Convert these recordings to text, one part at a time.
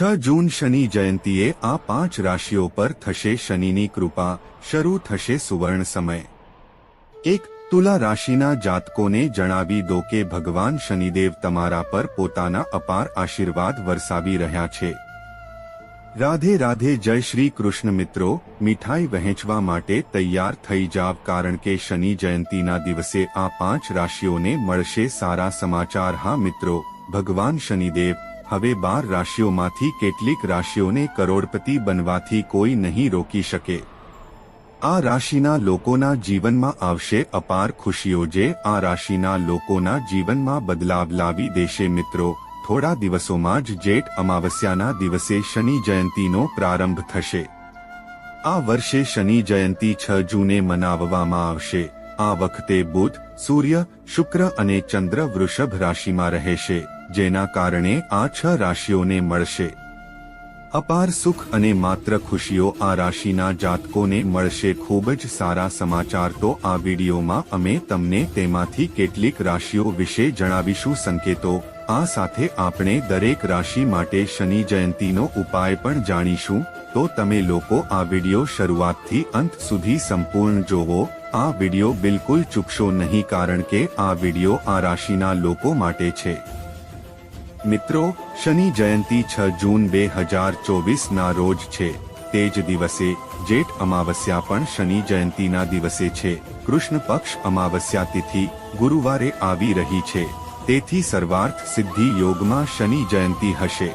છ જૂન શનિ જયંતીએ આ પાંચ રાશિઓ પર થશે શનિની કૃપા, શરૂ થશે સુવર્ણ સમય. એક, તુલા રાશિના જાતકોને જણાવી દો કે ભગવાન શનિદેવ તમારા પર પોતાના અપાર આશીર્વાદ વરસાવી રહ્યા છે. રાધે રાધે જય શ્રી કૃષ્ણ મિત્રો, મીઠાઈ વહેંચવા માટે તૈયાર થઈ જાવ કારણ કે શનિ જયંતીના દિવસે આ પાંચ રાશિઓને મળશે સારા સમાચાર. હા મિત્રો, ભગવાન શનિદેવ હવે બાર રાશિઓમાંથી કેટલીક રાશિઓને કરોડપતિ બનવાથી કોઈ નહીં રોકી શકે. આ રાશિના લોકોના જીવનમાં આવશે અપાર ખુશીઓ જે આ રાશિના લોકોના જીવનમાં બદલાવ લાવી દેશે મિત્રો. થોડા દિવસોમાં જ જેઠ અમાવસ્યાના દિવસે શનિ જયંતીનો પ્રારંભ થશે. આ વર્ષે શનિ જયંતી છ જૂને મનાવવામાં આવશે. આ વખતે બુધ, સૂર્ય, શુક્ર અને ચંદ્ર વૃષભ રાશિમાં રહેશે. જેના કારણે આ છ રાશિઓને મળશે. અપાર સુખ અને માત્ર ખુશીઓ આ રાશિના જાતકોને મળશે. ખૂબ જ સારા સમાચાર તો આ વિડીયોમાં અમે તમને તેમાંથી કેટલીક રાશિઓ વિશે જણાવીશું સંકેતો. આ સાથે આપણે દરેક રાશિ માટે શનિ જયંતીનો ઉપાય પણ જાણીશું. તો તમે લોકો આ વિડિયો શરૂઆતથી અંત સુધી સંપૂર્ણ જોવો. આ વિડિયો બિલકુલ ચૂકશો નહીં કારણ કે આ વિડિયો આ રાશિના લોકો માટે છે. મિત્રો, શનિ જયંતી છ જૂન બે હજાર ચોવીસના રોજ છે. તે જ દિવસે, જેઠ અમાવસ્યા પણ શનિ જયંતીના દિવસે છે. કૃષ્ણ પક્ષ અમાવસ્યા તિથિ ગુરુવારે આવી રહી છે. તેથી સર્વાર્થ સિદ્ધિ યોગમાં શનિ જયંતી હશે.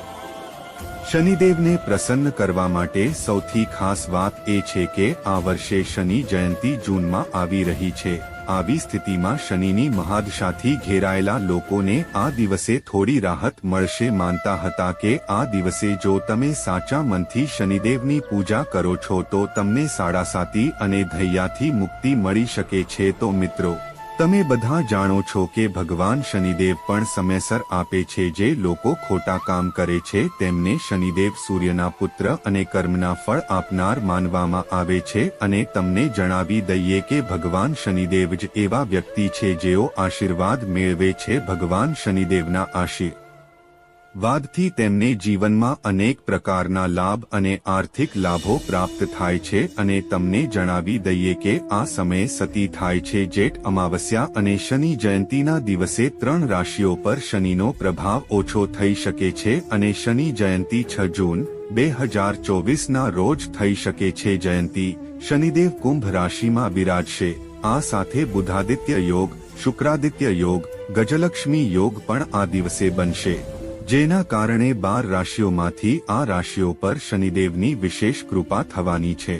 શનિદેવને પ્રસન્ન કરવા માટે સૌથી ખાસ વાત એ છે કે, આ વર્ષે શનિ જયંતી જૂનમાં આવી રહી છે. આવી સ્થિતિમાં શનિની મહાદશાથી ઘેરાયેલા લોકોને આ દિવસે થોડી રાહત મળશે માનતા હતા કે આ દિવસે જો તમે સાચા મનથી શનિદેવની પૂજા કરો છો તો તમને સાડાસાતી અને ધૈયાથી મુક્તિ મળી શકે છે. તો મિત્રો તમે બધા જાણો છો કે ભગવાન શનિદેવ પણ સમયસર આપે છે જે લોકો ખોટા કામ કરે છે, તેમને શનિદેવ સૂર્યના પુત્ર અને કર્મના ફળ આપનાર માનવામાં આવે છે અને તમને જણાવી દઈએ કે ભગવાન શનિદેવ જ એવા વ્યક્તિ છે જેઓ આશીર્વાદ મેળવે છે, ભગવાન શનિદેવના આશીર્વાદ વાદથી તેમને જીવનમાં અનેક પ્રકારના લાભ અને આર્થિક લાભો પ્રાપ્ત થાય છે અને તમને જણાવી દઈએ કે આ સમયે સતી થાય છે જેઠ અમાવસ્યા અને શનિ જયંતીના દિવસે ત્રણ રાશિઓ પર શનિનો પ્રભાવ ઓછો થઈ શકે છે અને શનિ જયંતી છ જૂન, બે હજાર ચોવીસના રોજ થઈ શકે છે જયંતી. શનિદેવ કુંભ રાશિમાં વિરાજશે. આ સાથે બુધાદિત્ય યોગ, શુક્રાદિત્ય યોગ, ગજલક્ષ્મી યોગ પણ આ દિવસે બનશે. જેના કારણે બાર રાશિઓમાંથી આ રાશિઓ પર શનિદેવની વિશેષ કૃપા થવાની છે.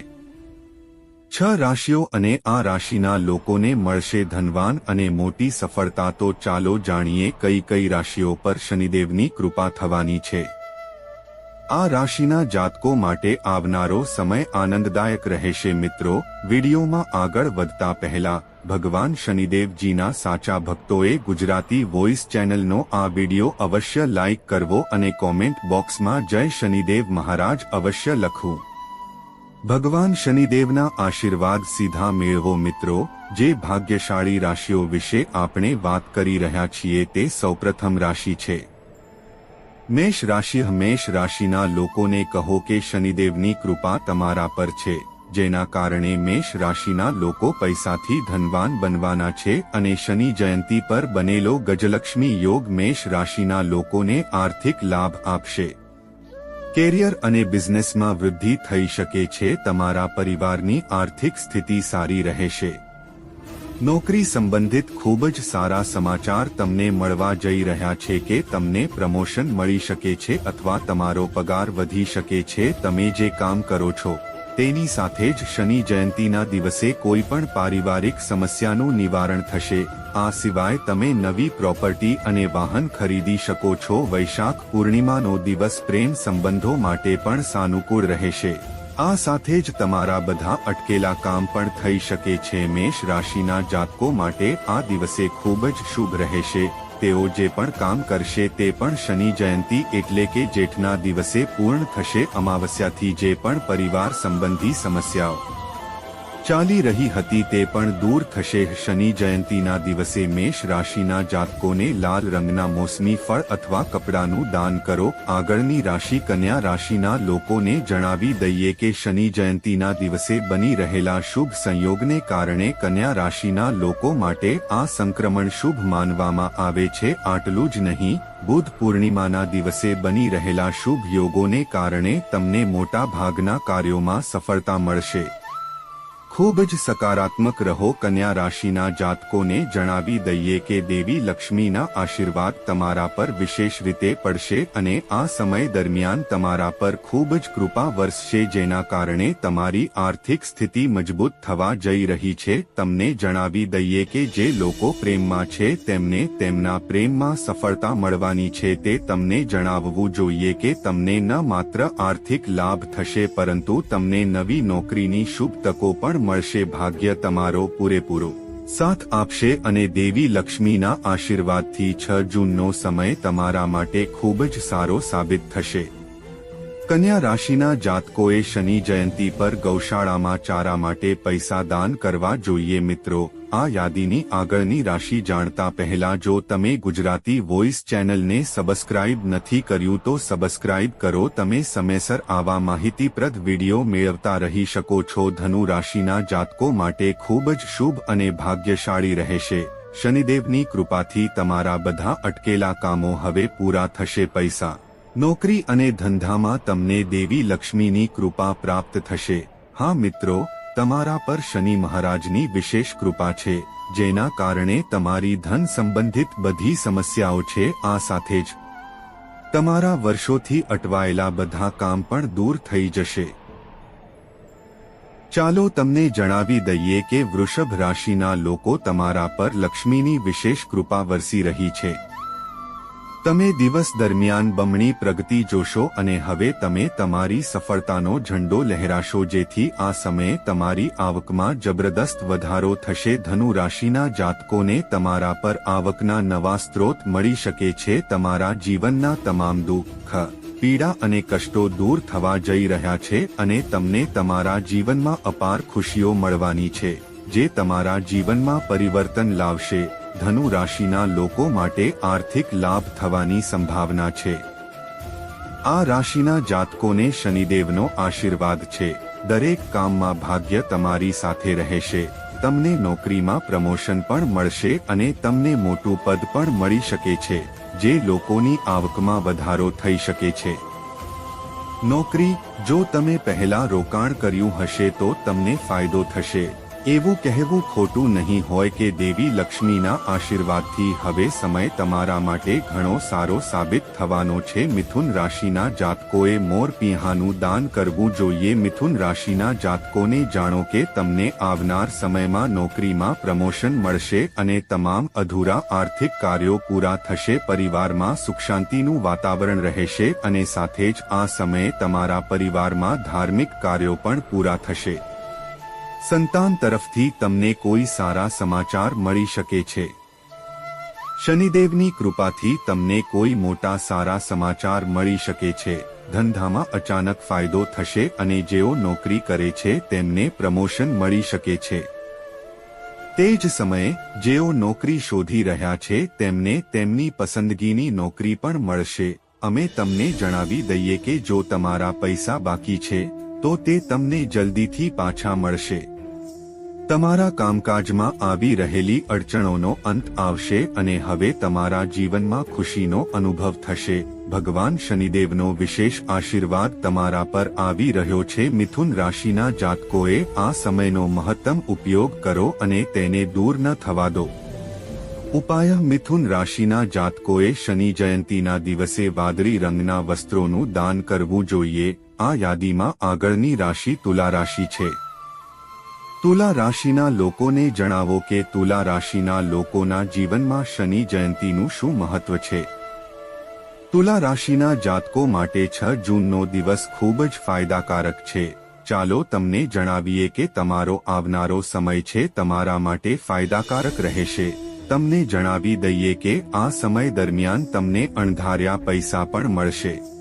છ રાશિઓ અને આ રાશિના લોકોને મળશે ધનવાન અને મોટી સફળતા તો ચાલો જાણીએ કઈ કઈ રાશિઓ પર શનિદેવની કૃપા થવાની છે. આ રાશિના જાતકો માટે આવનારો સમય આનંદદાયક રહેશે મિત્રો. વિડીયોમાં આગળ વધતા પહેલા ભગવાન શનિદેવજીના સાચા ભક્તોએ ગુજરાતી વોઇસ ચેનલનો આ વિડિયો અવશ્ય લાઇક કરવો અને કોમેન્ટ બોક્સમાં જય શનિદેવ મહારાજ અવશ્ય લખવું. ભગવાન શનિદેવના આશીર્વાદ સીધા મેળવો મિત્રો, જે ભાગ્યશાળી રાશિઓ વિશે આપણે વાત કરી રહ્યા છીએ તે સૌપ્રથમ રાશિ છે. મેષ રાશિ મેષ રાશિના લોકોને કહો કે શનિદેવની કૃપા તમારા પર છે. જેના કારણે મેષ રાશિના લોકો પૈસાથી ધનવાન બનવાના છે અને શનિ જયંતી પર બનેલો ગજલક્ષ્મી યોગ મેષ રાશિના લોકોને આર્થિક લાભ આપશે. કેરિયર અને બિઝનેસમાં વૃદ્ધિ થઈ શકે છે, તમારા પરિવારની આર્થિક સ્થિતિ સારી રહેશે. નોકરી સંબંધિત ખૂબ જ સારા સમાચાર તમને મળવા જઈ રહ્યા છે કે તમને પ્રમોશન મળી શકે છે અથવા તમારો પગાર વધી શકે છે, તમે જે કામ કરો છો. તેની સાથે જ શનિ જયંતીના દિવસે કોઈ પણ પારિવારિક સમસ્યાનું નિવારણ થશે. આ સિવાય તમે નવી પ્રોપર્ટી અને વાહન ખરીદી શકો છો. વૈશાખ પૂર્ણિમાનો દિવસ પ્રેમ સંબંધો માટે પણ સાનુકૂળ રહેશે. આ સાથે જ તમારા બધા અટકેલા કામ પણ થઈ શકે છે. મેષ રાશિના જાતકો માટે આ દિવસે ખૂબ જ શુભ રહેશે. તેઓ જે પણ કામ કરશે તે પણ શનિ જયંતી એટલે કે જેઠના દિવસે પૂર્ણ થશે. અમાવસ્યાથી જે પણ પરિવાર સંબંધી સમસ્યાઓ. ચાલી રહી હતી તે પણ દૂર થશે. શનિ જયંતીના દિવસે મેષ રાશિના જાતકોને લાલ રંગના મોસમી ફળ અથવા કપડાનું દાન કરો. આગળની રાશિ કન્યા રાશિના લોકોને જણાવી દઈએ કે શનિ જયંતીના દિવસે બની રહેલા શુભ સંયોગને કારણે કન્યા રાશિના લોકો માટે આ સંક્રમણ શુભ માનવામાં આવે છે. આટલું જ નહીં, બુધ પૂર્ણિમાના દિવસે બની રહેલા શુભ યોગોને કારણે તમને મોટા ભાગના કાર્યોમાં સફળતા મળશે. ખૂબ જ સકારાત્મક રહો, કન્યા રાશિના જાતકોને જણાવી દઈએ કે દેવી લક્ષ્મીના આશીર્વાદ તમારા પર વિશેષ રીતે પડશે અને આ સમય દરમિયાન તમારા પર ખૂબ જ કૃપા વરસશે, જેના કારણે તમારી આર્થિક સ્થિતિ મજબૂત થવા જઈ રહી છે. તમને જણાવી દઈએ કે જે લોકો પ્રેમમાં છે, તેમને તેમના પ્રેમમાં સફળતા મળવાની છે. તે તમને જણાવવું જોઈએ કે તમને ન માત્ર આર્થિક લાભ થશે, પરંતુ તમને નવી નોકરીની શુભ તકો પણ મળશે ભાગ્ય તમારો પૂરેપૂરો. સાથ આપશે અને દેવી લક્ષ્મીના આશીર્વાદથી છ જૂનનો સમય તમારા માટે ખૂબ જ સારો સાબિત થશે. કન્યા રાશિના જાતકોએ શનિ જયંતી પર ગૌશાળામાં ચારા માટે પૈસા દાન કરવા જોઈએ મિત્રો. આ યાદીની આગળની રાશિ જાણતા પહેલા જો તમે ગુજરાતી વોઇસ ચેનલને સબસ્ક્રાઇબ નથી કર્યું તો સબસ્ક્રાઇબ કરો. તમે સમયસર આવા માહિતીપ્રદ વીડિયો મેળવતા રહી શકો છો. ધનુ રાશિના જાતકો માટે ખૂબ જ શુભ અને ભાગ્યશાળી રહેશે. શનિદેવની કૃપાથી તમારા બધા અટકેલા કામો હવે પૂરા થશે પૈસા. નોકરી અને ધંધામાં તમને દેવી લક્ષ્મીની કૃપા પ્રાપ્ત થશે. હા મિત્રો તમારા પર શનિ મહારાજની વિશેષ કૃપા છે, જેના કારણે તમારી ધન સંબંધિત બધી સમસ્યાઓ છે, આ સાથે જ. તમારા વર્ષોથી અટવાયેલા બધા કામ પણ દૂર થઈ જશે. ચાલો તમને જણાવી દઈએ કે વૃષભ રાશિના લોકો તમારા પર લક્ષ્મીની વિશેષ કૃપા વરસી રહી છે. તમે દિવસ દરમિયાન બમણી પ્રગતિ જોશો અને હવે તમે તમારી સફળતાનો ઝંડો લહેરાશો જેથી આ સમયે તમારી આવકમાં જબરદસ્ત વધારો થશે. ધનુ રાશિના જાતકોને તમારા પર આવકના નવા સ્ત્રોત મળી શકે છે. તમારા જીવનના તમામ દુઃખ, પીડા અને કષ્ટો દૂર થવા જઈ રહ્યા છે અને તમને તમારા જીવનમાં અપાર ખુશીઓ મળવાની છે, જે તમારા જીવનમાં પરિવર્તન લાવશે. ધનુ રાશિના લોકો માટે આર્થિક લાભ થવાની સંભાવના છે. આ રાશિના જાતકોને શનિદેવનો આશીર્વાદ છે. દરેક કામમાં ભાગ્ય તમારી સાથે રહેશે. તમને નોકરીમાં પ્રમોશન પણ મળશે અને તમને મોટું પદ પણ મળી શકે છે, જે લોકોની આવકમાં વધારો થઈ શકે છે. નોકરી, જો તમે પહેલા રોકાણ કર્યું હશે તો તમને ફાયદો થશે. એવું કહેવું ખોટું નહીં હોય કે દેવી લક્ષ્મીના આશીર્વાદથી હવે સમય તમારા માટે ઘણો સારો સાબિત થવાનો છે. મિથુન રાશિના જાતકોએ મોર પિંહાનું દાન કરવું જોઈએ. મિથુન રાશિના જાતકોને જાણો કે તમને આવનાર સમયમાં નોકરીમાં પ્રમોશન મળશે અને તમામ અધૂરા આર્થિક કાર્યો પૂરા થશે. પરિવારમાં સુખ શાંતિનું વાતાવરણ રહેશે અને સાથે જ આ સમયે તમારા પરિવારમાં ધાર્મિક કાર્યો પણ પૂરા થશે. સંતાન તરફથી તમને કોઈ સારા સમાચાર મળી શકે છે. શનિદેવની કૃપાથી તમને કોઈ મોટા સારા સમાચાર મળી શકે છે. ધંધામાં અચાનક ફાયદો થશે અને જેઓ નોકરી કરે છે તેમને પ્રમોશન મળી શકે છે. તે જ સમયે, જેઓ નોકરી શોધી રહ્યા છે તેમને તેમની પસંદગીની નોકરી પણ મળશે. અમે તમને જણાવી દઈએ કે જો તમારા પૈસા બાકી છે, તો તે તમને જલ્દીથી પાછા મળશે. તમારા કામકાજમાં આવી રહેલી અડચણોનો અંત આવશે અને હવે તમારા જીવનમાં ખુશીનો અનુભવ થશે. ભગવાન શનિદેવનો વિશેષ આશીર્વાદ તમારા પર આવી રહ્યો છે. મિથુન રાશિના જાતકોએ આ સમયનો મહત્તમ ઉપયોગ કરો અને તેને દૂર ન થવા દો. ઉપાય મિથુન રાશિના જાતકોએ શનિ જયંતીના દિવસે વાદળી રંગના વસ્ત્રોનું દાન કરવું જોઈએ. આ યાદીમાં આગળની રાશિ તુલા રાશિ છે. તુલા રાશિના લોકોને જણાવો કે તુલા રાશિના લોકોના જીવનમાં શનિ જયંતીનું શું મહત્વ છે? તુલા રાશિના જાતકો માટે છ જૂનનો દિવસ ખૂબ જ ફાયદાકારક છે. ચાલો તમને જણાવીએ કે તમારો આવનારો સમય છે તમારા માટે ફાયદાકારક રહેશે. તમને જણાવી દઈએ કે આ સમય દરમિયાન તમને અણધાર્યા પૈસા પણ મળશે.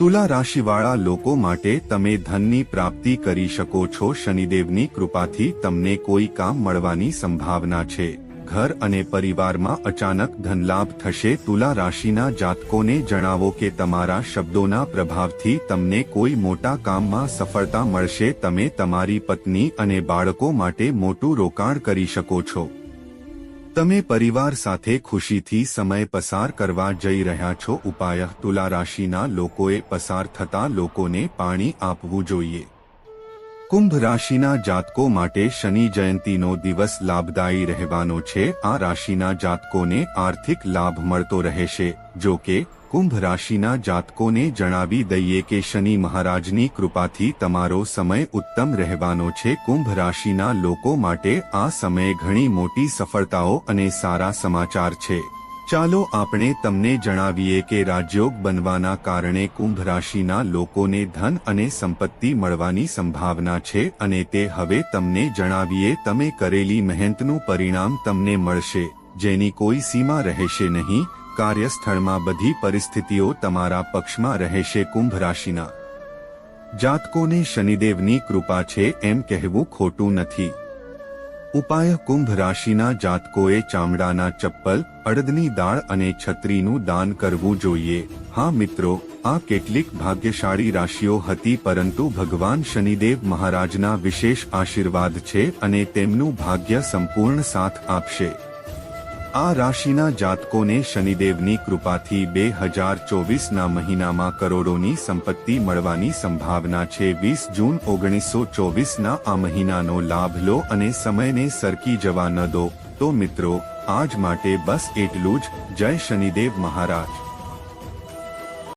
તુલા રાશિવાળા લોકો માટે તમે ધનની પ્રાપ્તિ કરી શકો છો. શનિદેવની કૃપાથી તમને કોઈ કામ મળવાની સંભાવના છે. ઘર અને પરિવારમાં અચાનક ધનલાભ થશે. તુલા રાશિના જાતકોને જણાવો કે તમારા શબ્દોના પ્રભાવથી તમને કોઈ મોટા કામમાં સફળતા મળશે. તમે તમારી પત્ની અને બાળકો માટે મોટું રોકાણ કરી શકો છો. તમે પરિવાર સાથે ખુશીથી સમય પસાર કરવા જઈ રહ્યા છો, ઉપાય તુલા રાશિના લોકોએ પસાર થતા લોકોને પાણી આપવું જોઈએ. કુંભ રાશિના જાતકો માટે શનિ જયંતીનો દિવસ લાભદાયી રહેવાનો છે. આ રાશિના જાતકોને આર્થિક લાભ મળતો રહેશે. જો કે, કુંભ રાશિના જાતકોને જણાવી દઈએ કે શનિ મહારાજની કૃપાથી તમારો સમય ઉત્તમ રહેવાનો છે. કુંભ રાશિના લોકો માટે આ સમયે ઘણી મોટી સફળતાઓ અને સારા સમાચાર છે. ચાલો આપણે તમને જણાવીએ કે રાજયોગ બનવાના કારણે કુંભ રાશિના લોકોને ધન અને સંપત્તિ મળવાની સંભાવના છે અને તે હવે તમને જણાવીએ તમે કરેલી મહેનતનું પરિણામ તમને મળશે, જેની કોઈ સીમા રહેશે નહીં, કાર્યસ્થળમાં બધી પરિસ્થિતિઓ તમારા પક્ષમાં રહેશે કુંભ રાશિના. જાતકોને શનિદેવની કૃપા છે એમ કહેવું ખોટું નથી. ઉપાય કુંભ રાશિના જાતકોએ ચામડાના ચપ્પલ, અડદની દાળ અને છત્રીનું દાન કરવું જોઈએ. હા મિત્રો, આ કેટલીક ભાગ્યશાળી રાશિઓ હતી પરંતુ ભગવાન શનિદેવ મહારાજના વિશેષ આશીર્વાદ છે અને તેમનું ભાગ્ય સંપૂર્ણ સાથ આપશે. આ રાશિના જાતકોને શનિદેવની કૃપાથી બે હજાર ચોવીસના મહિનામાં કરોડોની સંપત્તિ મળવાની સંભાવના છે. વીસ જૂન ઓગણીસો ચોવીસના આ મહિનાનો લાભ લો અને સમયને સરકી જવા ન દો. તો મિત્રો, આજ માટે બસ એટલું જ. જય શનિદેવ મહારાજ.